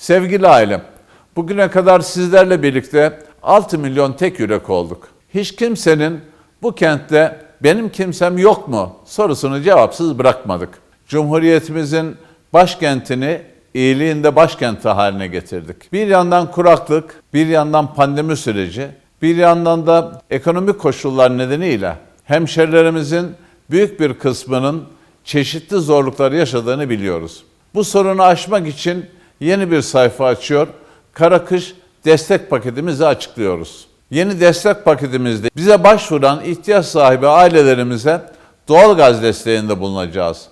Sevgili ailem, bugüne kadar sizlerle birlikte 6 milyon tek yürek olduk. Hiç kimsenin bu kentte benim kimsem yok mu sorusunu cevapsız bırakmadık. Cumhuriyetimizin başkentini iyiliğinde başkenti haline getirdik. Bir yandan kuraklık, bir yandan pandemi süreci, bir yandan da ekonomik koşullar nedeniyle hemşerilerimizin büyük bir kısmının çeşitli zorluklar yaşadığını biliyoruz. Bu sorunu aşmak için yeni bir sayfa açıyor, Karakış destek paketimizi açıklıyoruz. Yeni destek paketimizde bize başvuran ihtiyaç sahibi ailelerimize doğalgaz desteğinde bulunacağız.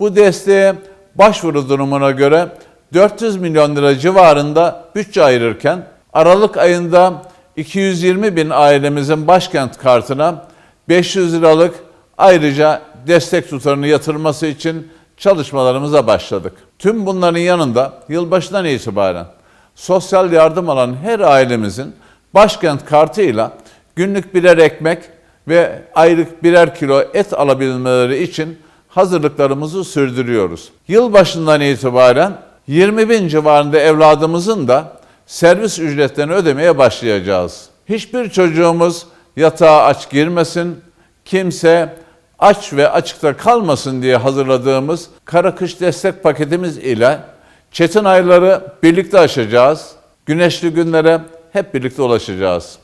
Bu desteğe başvuru durumuna göre 400 milyon lira civarında bütçe ayırırken Aralık ayında 220 bin ailemizin başkent kartına 500 liralık ayrıca destek tutarını yatırması için çalışmalarımıza başladık. Tüm bunların yanında yılbaşından itibaren sosyal yardım alan her ailemizin başkent kartıyla günlük birer ekmek ve aylık birer kilo et alabilmeleri için hazırlıklarımızı sürdürüyoruz. Yılbaşından itibaren 20 bin civarında evladımızın da servis ücretlerini ödemeye başlayacağız. Hiçbir çocuğumuz yatağa aç girmesin, kimse aç ve açıkta kalmasın diye hazırladığımız kara kış destek paketimiz ile çetin ayları birlikte aşacağız. Güneşli günlere hep birlikte ulaşacağız.